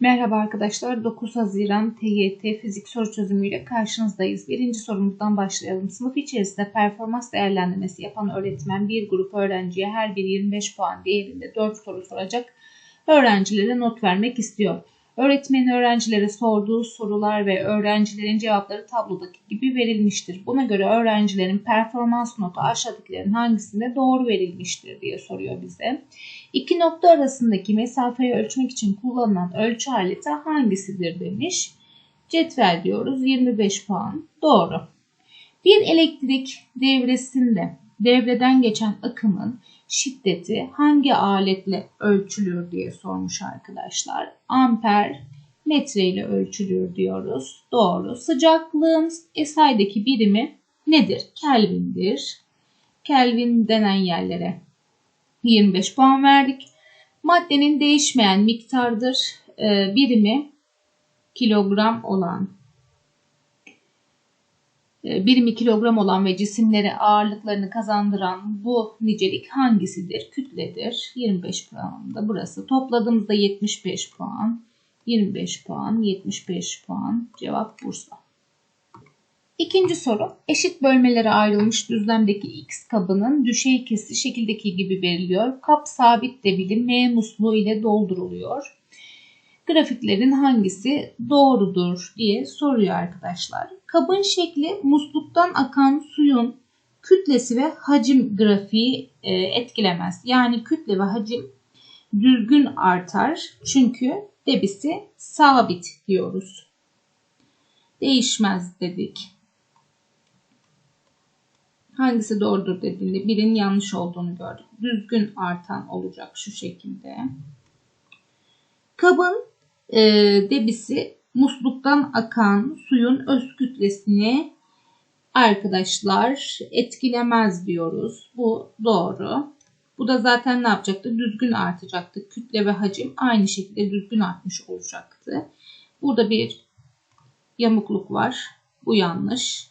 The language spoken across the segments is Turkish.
Merhaba arkadaşlar. 9 Haziran TYT fizik soru çözümüyle karşınızdayız. Birinci sorumuzdan başlayalım. Sınıf içerisinde performans değerlendirmesi yapan öğretmen bir grup öğrenciye her bir 25 puan değerinde 4 soru soracak. Öğrencilere not vermek istiyor. Öğretmenin öğrencilere sorduğu sorular ve öğrencilerin cevapları tablodaki gibi verilmiştir. Buna göre öğrencilerin performans notu aşağıdakilerin hangisinde doğru verilmiştir diye soruyor bize. İki nokta arasındaki mesafeyi ölçmek için kullanılan ölçü aleti hangisidir demiş. Cetvel diyoruz 25 puan. Doğru. Bir elektrik devresinde devreden geçen akımın şiddeti hangi aletle ölçülür diye sormuş arkadaşlar. Amper metre ile ölçülür diyoruz. Doğru. Sıcaklığın SI'deki birimi nedir? Kelvin'dir. Kelvin denen yerlere 25 puan verdik. Maddenin değişmeyen miktardır. E, birimi kilogram olan birimi kilogram olan ve cisimlere ağırlıklarını kazandıran bu nicelik hangisidir? Kütledir. 25 puan da burası. Topladığımızda 75 puan. 25 puan, 75 puan. Cevap Bursa. İkinci soru. Eşit bölmelere ayrılmış düzlemdeki X kabının düşey kesi şekildeki gibi veriliyor. Kap sabit debili M musluğu ile dolduruluyor. Grafiklerin hangisi doğrudur diye soruyor arkadaşlar. Kabın şekli musluktan akan suyun kütlesi ve hacim grafiği e, etkilemez. Yani kütle ve hacim düzgün artar. Çünkü debisi sabit diyoruz. Değişmez dedik. Hangisi doğrudur dediğinde birinin yanlış olduğunu gördük. Düzgün artan olacak şu şekilde. Kabın e, debisi musluktan akan suyun öz kütlesini arkadaşlar etkilemez diyoruz. Bu doğru. Bu da zaten ne yapacaktı? Düzgün artacaktı. Kütle ve hacim aynı şekilde düzgün artmış olacaktı. Burada bir yamukluk var. Bu yanlış.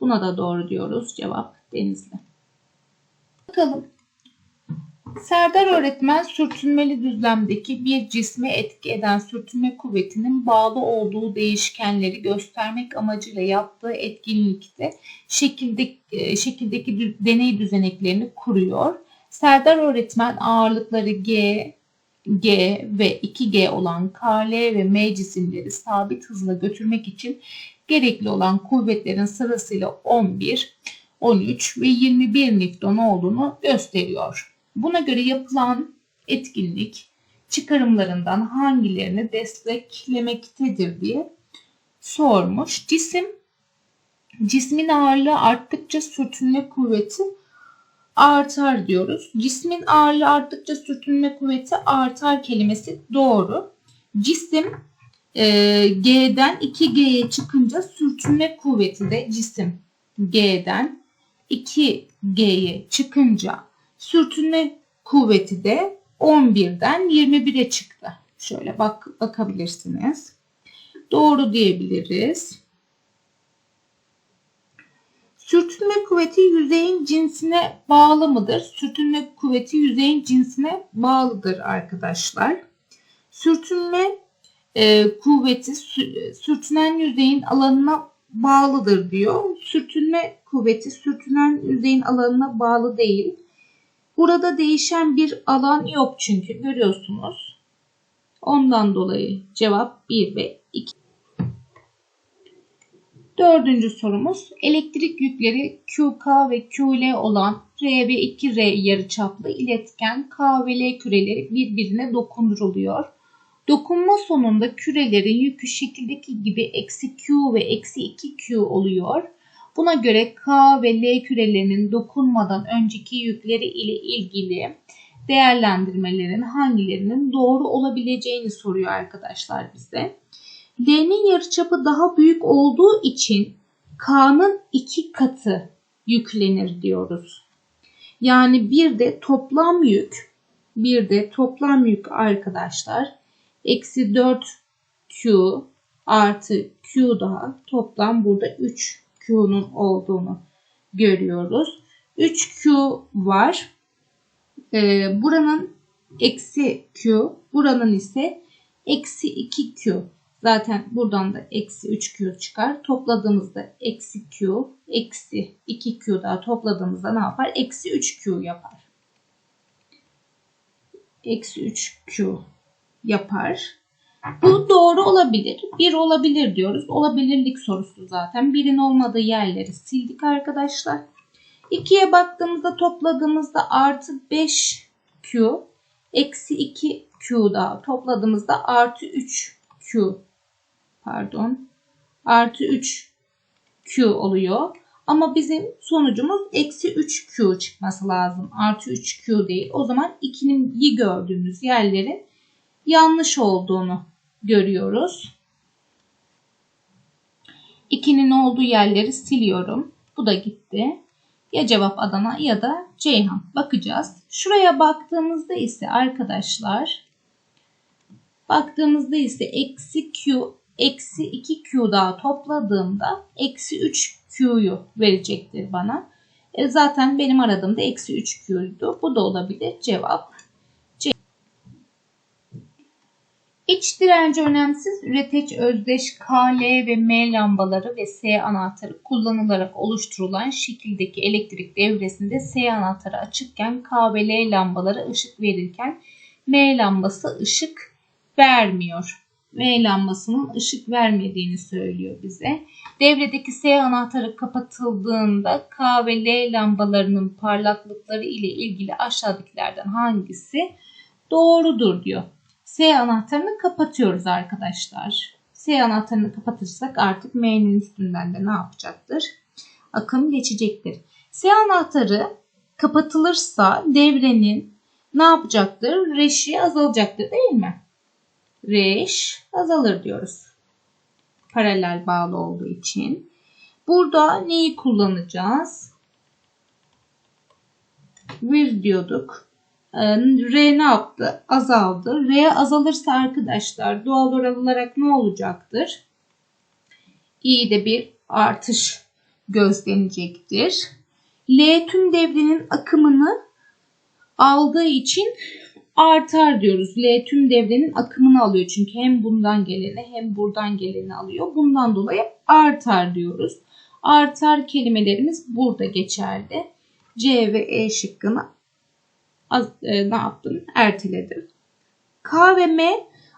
Buna da doğru diyoruz. Cevap Denizli. Bakalım. Serdar öğretmen sürtünmeli düzlemdeki bir cisme etki eden sürtünme kuvvetinin bağlı olduğu değişkenleri göstermek amacıyla yaptığı etkinlikte e, şekildeki deney düzeneklerini kuruyor. Serdar öğretmen ağırlıkları G, G ve 2G olan KL ve M cisimleri sabit hızla götürmek için gerekli olan kuvvetlerin sırasıyla 11, 13 ve 21 Newton olduğunu gösteriyor. Buna göre yapılan etkinlik çıkarımlarından hangilerini desteklemektedir diye sormuş. Cisim cismin ağırlığı arttıkça sürtünme kuvveti artar diyoruz. Cismin ağırlığı arttıkça sürtünme kuvveti artar kelimesi doğru. Cisim e, G'den 2G'ye çıkınca sürtünme kuvveti de cisim G'den 2G'ye çıkınca sürtünme kuvveti de 11'den 21'e çıktı. Şöyle bak bakabilirsiniz. Doğru diyebiliriz. Sürtünme kuvveti yüzeyin cinsine bağlı mıdır? Sürtünme kuvveti yüzeyin cinsine bağlıdır arkadaşlar. Sürtünme e, kuvveti sürtünen yüzeyin alanına bağlıdır diyor. Sürtünme kuvveti sürtünen yüzeyin alanına bağlı değil. Burada değişen bir alan yok çünkü görüyorsunuz. Ondan dolayı cevap 1 ve 2. Dördüncü sorumuz elektrik yükleri QK ve QL olan R ve 2R yarıçaplı iletken K ve L küreleri birbirine dokunduruluyor. Dokunma sonunda kürelerin yükü şekildeki gibi eksi Q ve eksi 2Q oluyor. Buna göre K ve L kürelerinin dokunmadan önceki yükleri ile ilgili değerlendirmelerin hangilerinin doğru olabileceğini soruyor arkadaşlar bize. L'nin yarıçapı daha büyük olduğu için K'nın iki katı yüklenir diyoruz. Yani bir de toplam yük, bir de toplam yük arkadaşlar eksi 4Q artı Q daha toplam burada 3Q'nun olduğunu görüyoruz. 3Q var. Ee, buranın eksi Q, buranın ise Eksi 2Q. Zaten buradan da eksi 3Q çıkar. Topladığımızda eksi Q, eksi 2Q daha topladığımızda ne yapar? Eksi 3Q yapar. Eksi 3Q yapar. Bu doğru olabilir. Bir olabilir diyoruz. Olabilirlik sorusu zaten. Birin olmadığı yerleri sildik arkadaşlar. 2'ye baktığımızda topladığımızda artı 5Q eksi 2Q daha topladığımızda artı 3Q pardon artı 3Q oluyor. Ama bizim sonucumuz eksi 3Q çıkması lazım. Artı 3Q değil. O zaman 2'nin iyi gördüğümüz yerlerin yanlış olduğunu görüyoruz. 2'nin olduğu yerleri siliyorum. Bu da gitti. Ya cevap Adana ya da Ceyhan. Bakacağız. Şuraya baktığımızda ise arkadaşlar baktığımızda ise eksi Q eksi 2Q daha topladığımda eksi 3Q'yu verecektir bana. E zaten benim aradığımda eksi 3Q'ydu. Bu da olabilir. Cevap İç direnci önemsiz üreteç özdeş K, L ve M lambaları ve S anahtarı kullanılarak oluşturulan şekildeki elektrik devresinde S anahtarı açıkken K ve L lambaları ışık verirken M lambası ışık vermiyor. M lambasının ışık vermediğini söylüyor bize. Devredeki S anahtarı kapatıldığında K ve L lambalarının parlaklıkları ile ilgili aşağıdakilerden hangisi doğrudur diyor. S anahtarını kapatıyoruz arkadaşlar. S anahtarını kapatırsak artık M'nin üstünden de ne yapacaktır? Akım geçecektir. S anahtarı kapatılırsa devrenin ne yapacaktır? Reşi azalacaktır değil mi? Reş azalır diyoruz. Paralel bağlı olduğu için. Burada neyi kullanacağız? Bir diyorduk. Ee, R ne yaptı? Azaldı. R azalırsa arkadaşlar doğal olarak ne olacaktır? İ'de bir artış gözlenecektir. L tüm devrenin akımını aldığı için artar diyoruz. L tüm devrenin akımını alıyor. Çünkü hem bundan geleni hem buradan geleni alıyor. Bundan dolayı artar diyoruz. Artar kelimelerimiz burada geçerli. C ve E şıkkını az, e, ne yaptım? Erteledim. K ve M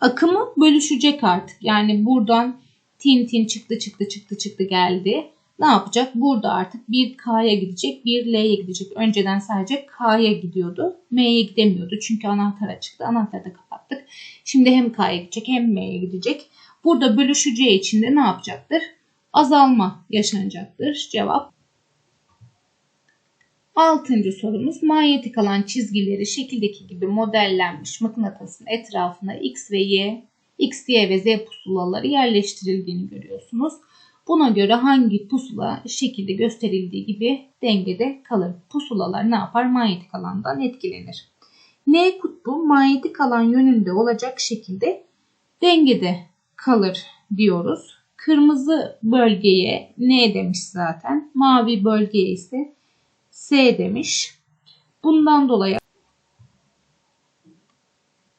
akımı bölüşecek artık. Yani buradan tin tin çıktı çıktı çıktı çıktı geldi. Ne yapacak? Burada artık bir K'ya gidecek, bir L'ye gidecek. Önceden sadece K'ya gidiyordu. M'ye gidemiyordu. Çünkü anahtar çıktı. Anahtarı da kapattık. Şimdi hem K'ya gidecek hem M'ye gidecek. Burada bölüşeceği için de ne yapacaktır? Azalma yaşanacaktır. Cevap Altıncı sorumuz manyetik alan çizgileri şekildeki gibi modellenmiş mıknatısın etrafına X ve Y, X, Y ve Z pusulaları yerleştirildiğini görüyorsunuz. Buna göre hangi pusula şekilde gösterildiği gibi dengede kalır. Pusulalar ne yapar? Manyetik alandan etkilenir. N kutbu manyetik alan yönünde olacak şekilde dengede kalır diyoruz. Kırmızı bölgeye N demiş zaten. Mavi bölgeye ise S demiş. Bundan dolayı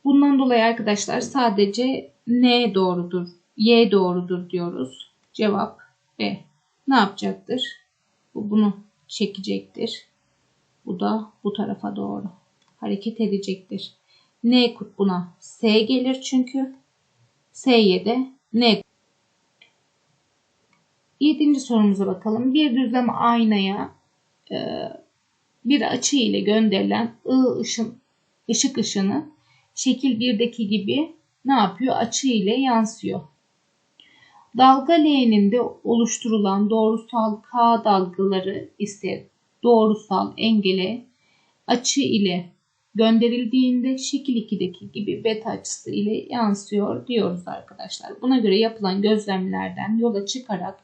bundan dolayı arkadaşlar sadece N doğrudur, Y doğrudur diyoruz. Cevap B. Ne yapacaktır? Bu bunu çekecektir. Bu da bu tarafa doğru hareket edecektir. N kutbuna S gelir çünkü. S'ye de N. Yedinci sorumuza bakalım. Bir düzlem aynaya bir açı ile gönderilen ışık ışını şekil 1'deki gibi ne yapıyor? Açı ile yansıyor. Dalga L'nin de oluşturulan doğrusal K dalgaları ise doğrusal engele açı ile gönderildiğinde şekil 2'deki gibi beta açısı ile yansıyor diyoruz arkadaşlar. Buna göre yapılan gözlemlerden yola çıkarak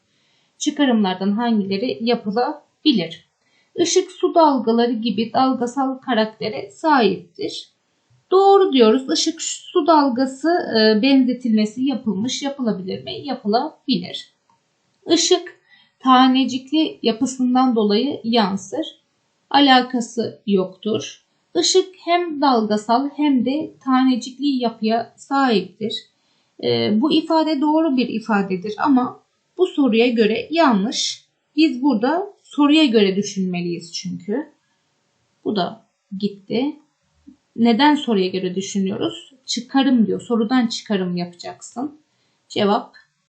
çıkarımlardan hangileri yapılabilir? Işık su dalgaları gibi dalgasal karaktere sahiptir. Doğru diyoruz. Işık su dalgası e, benzetilmesi yapılmış. Yapılabilir mi? Yapılabilir. Işık tanecikli yapısından dolayı yansır. Alakası yoktur. Işık hem dalgasal hem de tanecikli yapıya sahiptir. Ee, bu ifade doğru bir ifadedir ama bu soruya göre yanlış. Biz burada soruya göre düşünmeliyiz çünkü. Bu da gitti. Neden soruya göre düşünüyoruz? Çıkarım diyor. Sorudan çıkarım yapacaksın. Cevap